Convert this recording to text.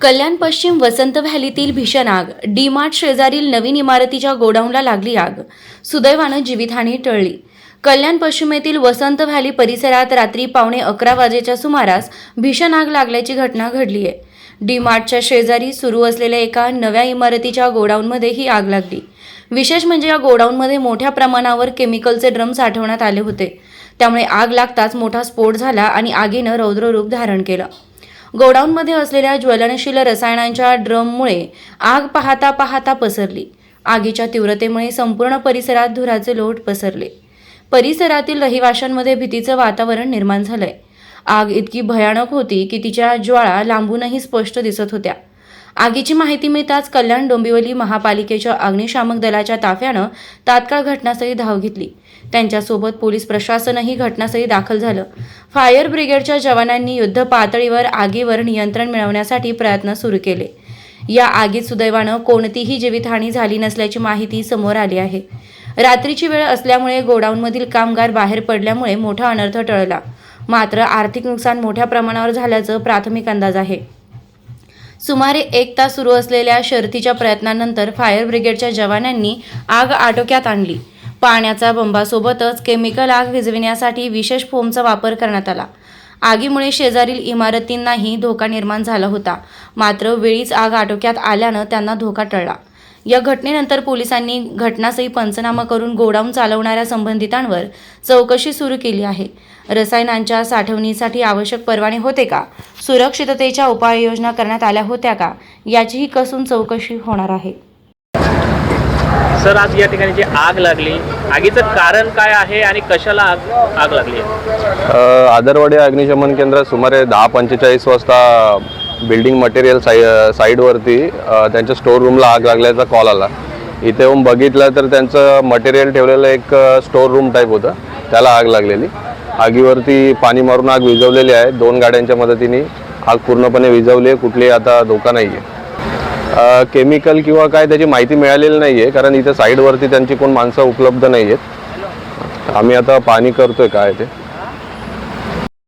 कल्याण पश्चिम वसंत व्हॅलीतील भीषण आग डी मार्ट शेजारील नवीन इमारतीच्या गोडाऊनला लागली आग. सुदैवानं जीवितहानी टळली. कल्याण पश्चिमेतील वसंत व्हॅली परिसरात रात्री पावणे अकरा वाजेच्या सुमारास भीषण आग लागल्याची घटना घडली आहे. डी मार्टच्या शेजारी सुरू असलेल्या एका नव्या इमारतीच्या गोडाऊनमध्ये ही आग लागली. विशेष म्हणजे या गोडाऊनमध्ये मोठ्या प्रमाणावर केमिकलचे ड्रम साठवण्यात आले होते. त्यामुळे आग लागताच मोठा स्फोट झाला आणि आगीनं रौद्ररूप धारण केलं. गोडाऊनमध्ये असलेल्या ज्वलनशील रसायनांच्या ड्रममुळे आग पाहता पाहता पसरली. आगीच्या तीव्रतेमुळे संपूर्ण परिसरात धुराचे लोट पसरले. परिसरातील रहिवाशांमध्ये भीतीचं वातावरण निर्माण झालंय. आग इतकी भयानक होती की तिच्या ज्वाळा लांबूनही स्पष्ट दिसत होत्या. आगीची माहिती मिळताच कल्याण डोंबिवली महापालिकेच्या अग्निशामक दलाच्या ताफ्यानं तात्काळ घटनास्थळी धाव घेतली. त्यांच्यासोबत पोलीस प्रशासनही घटनास्थळी दाखल झालं. फायर ब्रिगेडच्या जवानांनी युद्ध पातळीवर आगीवर नियंत्रण मिळवण्यासाठी प्रयत्न सुरू केले. या आगीत सुदैवानं कोणतीही जीवितहानी झाली नसल्याची माहिती समोर आली आहे. रात्रीची वेळ असल्यामुळे गोडाऊनमधील कामगार बाहेर पडल्यामुळे मोठा अनर्थ टळला. मात्र आर्थिक नुकसान मोठ्या प्रमाणावर झाल्याचं प्राथमिक अंदाज आहे. सुमारे एक तास सुरू असलेल्या शर्थीच्या प्रयत्नानंतर फायर ब्रिगेडच्या जवानांनी आग आटोक्यात आणली. पाण्याचा बंबासोबतच केमिकल आग विझविण्यासाठी विशेष फोमचा वापर करण्यात आला. आगीमुळे शेजारील इमारतींनाही धोका निर्माण झाला होता. मात्र वेळीच आग आटोक्यात आल्यानं त्यांना धोका टळला. या घटनेनंतर पोलिसांनी घटनास्थळी पंचनामा करून गोडाऊन चालवणाऱ्या संबंधितांवर चौकशी सुरू केली आहे. रसायनांच्या साठवणीसाठी आवश्यक परवाने होते का? सुरक्षिततेच्या उपाययोजना करण्यात आल्या होत्या का? याचीही कसून चौकशी होणार आहे. सर आज या ठिकाणी जी आग लागली आगीचं कारण काय आहे आणि कशाला आग आग लागली आहे? आदरवाडी अग्निशमन केंद्रात सुमारे दहा पंचेचाळीस वाजता बिल्डिंग मटेरियल साई साईडवरती त्यांच्या स्टोर रूमला आग लागल्याचा कॉल आला. इथे येऊन बघितलं तर त्यांचं मटेरियल ठेवलेलं एक स्टोर रूम टाईप होतं. त्याला आग लागलेली. आगीवरती पाणी मारून आग विझवलेली आहे. दोन गाड्यांच्या मदतीने आग पूर्णपणे विझवली आहे. कुठलीही आता धोका नाही आहे केमिकल किंवा काय त्याची माहिती मिळालेली नाही आहे कारण इथे साईडवरती त्यांची कोण माणसं उपलब्ध नाही आहेत आम्ही आता पाणी करतोय काय ते.